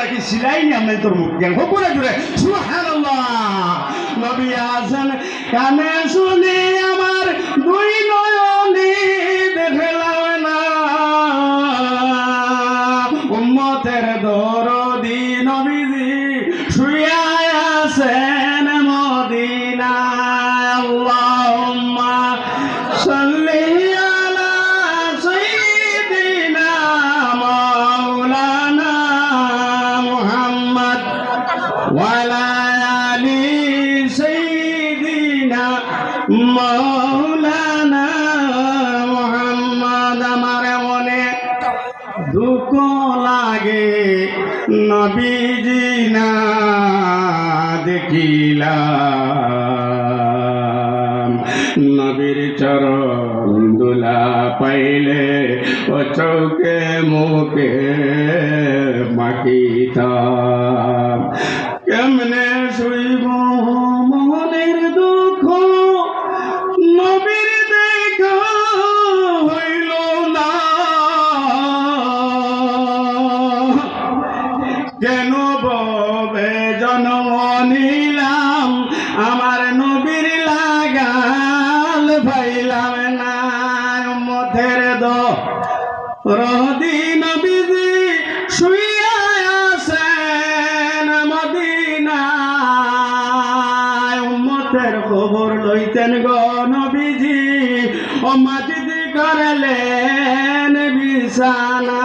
রাখি, সিলাই নি আমি তোর মুখ জ্ঞান হকুরে জুড়ে, সুবহানাল্লাহ। নবী কানে শুনি আমার দুই নয়নে দেখলাম না। উম্মতের আল্লাহুম্মা সাল্লি মনে দুঃখ লাগে। নবীজি না নবীর চরণ দুলা পাইলে ও চৌকে মুখে মাখিতাম। কেমনে নিলাম, আমার নবীর লাগাল ভাইলাম না। মথের দ রহদি খবর লইতেন গো ও মাটিদি করলেন বিছানা